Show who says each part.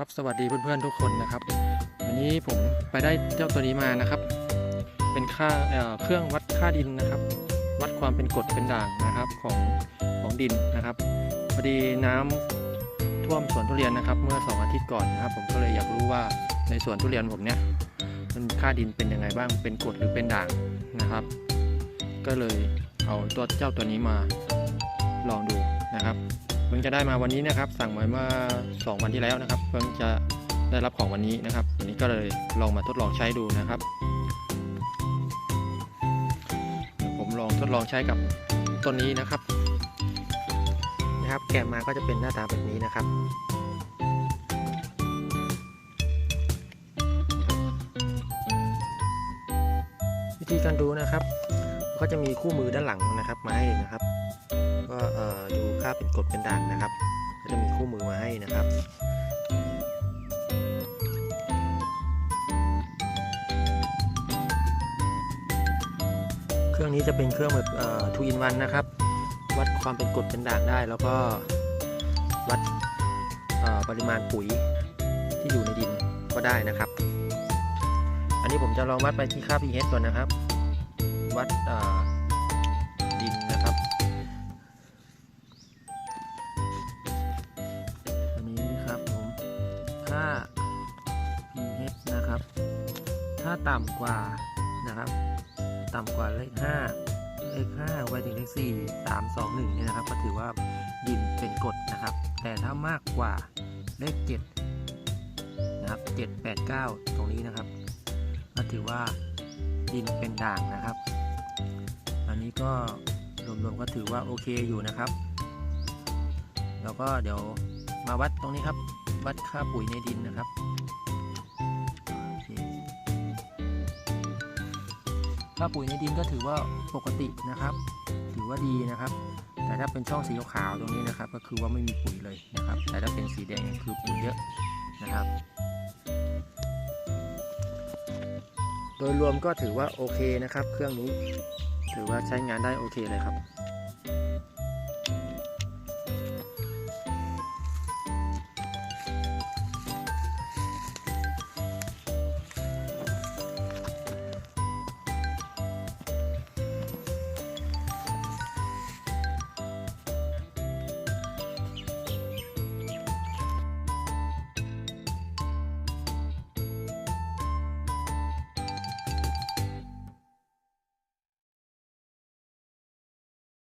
Speaker 1: ครับสวัสดีเพื่อนๆทุกคนนะครับ วันนี้ผมไปได้เจ้าตัวนี้มานะครับ เป็นค่าเเครื่องวัดค่าดินนะครับ วัดความเป็นกรดเป็นด่างนะครับของของดินนะครับพอดีน้ำท่วมสวนทุเรียนนะครับ เมื่อสองอาทิตย์ก่อนนะครับ ผมก็เลยอยากรู้ว่าในสวนทุเรียนผมเนี่ยมันค่าดินเป็นยังไงบ้างเป็นกรดหรือเป็นด่างนะครับ ก็เลยเอาตัวเจ้าตัวนี้มาลองดูนะครับ เพิ่งจะได้มาวันนี้นะครับ สั่งไว้เมื่อ2วันที่แล้วนะครับ เพิ่งจะได้รับของวันนี้นะครับ วันนี้ก็เลยลองมาทดลองใช้ดูนะครับผมลองทดลองใช้กับต้นนี้นะครับ นะครับ แกะมาก็จะเป็นหน้าตาแบบนี้นะครับวิธีการดูนะครับ ก็จะมีคู่มือด้านหลังนะครับมาให้นะครับ ค่าเป็นกดเป็นด่างนะครับ ก็จะมีคู่มือมาให้นะครับเครื่องนี้จะเป็นเครื่องแบบทูอินวันนะครับ วัดความเป็นกรดเป็นด่างได้ แล้วก็วัดปริมาณปุ๋ยที่อยู่ในดินก็ได้นะครับ อันนี้ผมจะลองวัดไปที่ค่า pH ก่อนนะครับ วัด 15 pH นะครับ ถ้าต่ำกว่านะครับ ต่ำกว่าเลข 5 เลข 5 ไปถึงเลข 4 3 2 1 เนี่ยนะครับ ก็ถือว่าดินเป็นกรดนะครับ แต่ถ้ามากกว่าเลข 7 นะครับ 7 8 9 ตรงนี้นะครับ ก็ถือว่าดินเป็นด่างนะครับ อันนี้ก็รวมๆก็ถือว่าโอเคอยู่นะครับ แล้วก็เดี๋ยวมาวัดตรงนี้ครับ วัดค่าปุ๋ยในดินนะครับค่าปุ๋ยในดินก็ถือว่าปกตินะครับ ถือว่าดีนะครับ แต่ถ้าเป็นช่องสีขาวตรงนี้นะครับ ก็คือว่าไม่มีปุ๋ยเลยนะครับ แต่ถ้าเป็นสีแดงคือปุ๋ยเยอะนะครับ โดยรวมก็ถือว่าโอเคนะครับ เครื่องนี้ถือว่าใช้งานได้โอเคเลยครับ